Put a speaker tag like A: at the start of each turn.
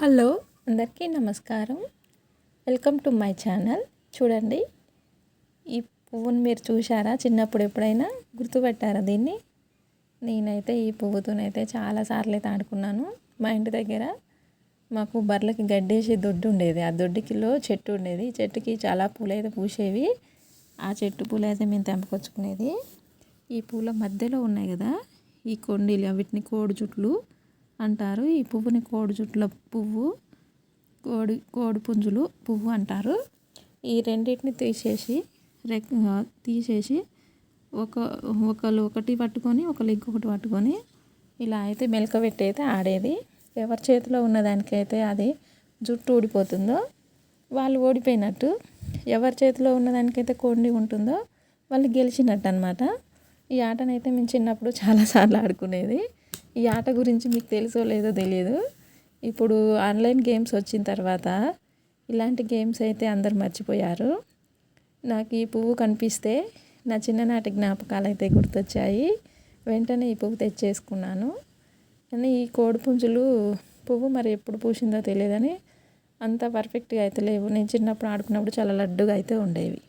A: Hello అందరికీ నమస్కారం. Welcome to my channel. చూడండి ఈ పువ్వుని మీరు చూసారా చిన్నప్పుడు ఎప్పుడైనా గుర్తుపెట్టారా దీన్ని? నేనైతే ఈ పువ్వుతోనైతే చాలాసార్లు అయితే ఆడుకున్నాను. మా ఇంటి దగ్గర మాకు బర్రెలకి గడ్డేసి దొడ్డు ఉండేది. ఆ దొడ్డుకిలో చెట్టు ఉండేది. చెట్టుకి చాలా పూలు అయితే పూసేవి. ఆ చెట్టు పూలు అయితే మేము తెంపకొచ్చుకునేది. ఈ పూల మధ్యలో ఉన్నాయి కదా ఈ కొండీలు వీటిని కోడి చుట్లు. అంటారు. ఈ పువ్వుని కోడి జుట్ల పువ్వు కోడి కోడి పుంజులు పువ్వు అంటారు. ఈ రెండింటిని తీసేసి రెక్ తీసేసి ఒక ఒకళ్ళు ఒకటి పట్టుకొని ఒకళ్ళు ఇంకొకటి పట్టుకొని ఇలా అయితే మెలక పెట్టి అయితే ఆడేది. ఎవరి చేతిలో ఉన్నదానికైతే అది జుట్టు ఊడిపోతుందో వాళ్ళు ఓడిపోయినట్టు ఎవరి చేతిలో ఉన్నదానికైతే కొండి ఉంటుందో వాళ్ళు గెలిచినట్టు అనమాట ఈ ఆటనైతే మేము చిన్నప్పుడు చాలాసార్లు ఆడుకునేది. ఈ ఆట గురించి మీకు తెలుసో లేదో తెలియదు. ఇప్పుడు ఆన్లైన్ గేమ్స్ వచ్చిన తర్వాత ఇలాంటి గేమ్స్ అయితే అందరు మర్చిపోయారు. నాకు ఈ పువ్వు కనిపిస్తే నా చిన్ననాటి జ్ఞాపకాలు అయితే గుర్తొచ్చాయి. వెంటనే ఈ పువ్వు తెచ్చేసుకున్నాను. కానీ ఈ కోడిపుంజులు పువ్వు మరి ఎప్పుడు పూసిందో తెలియదని అంత పర్ఫెక్ట్గా అయితే లేవు. నేను చిన్నప్పుడు ఆడుకున్నప్పుడు చాలా లడ్డుగా అయితే ఉండేవి.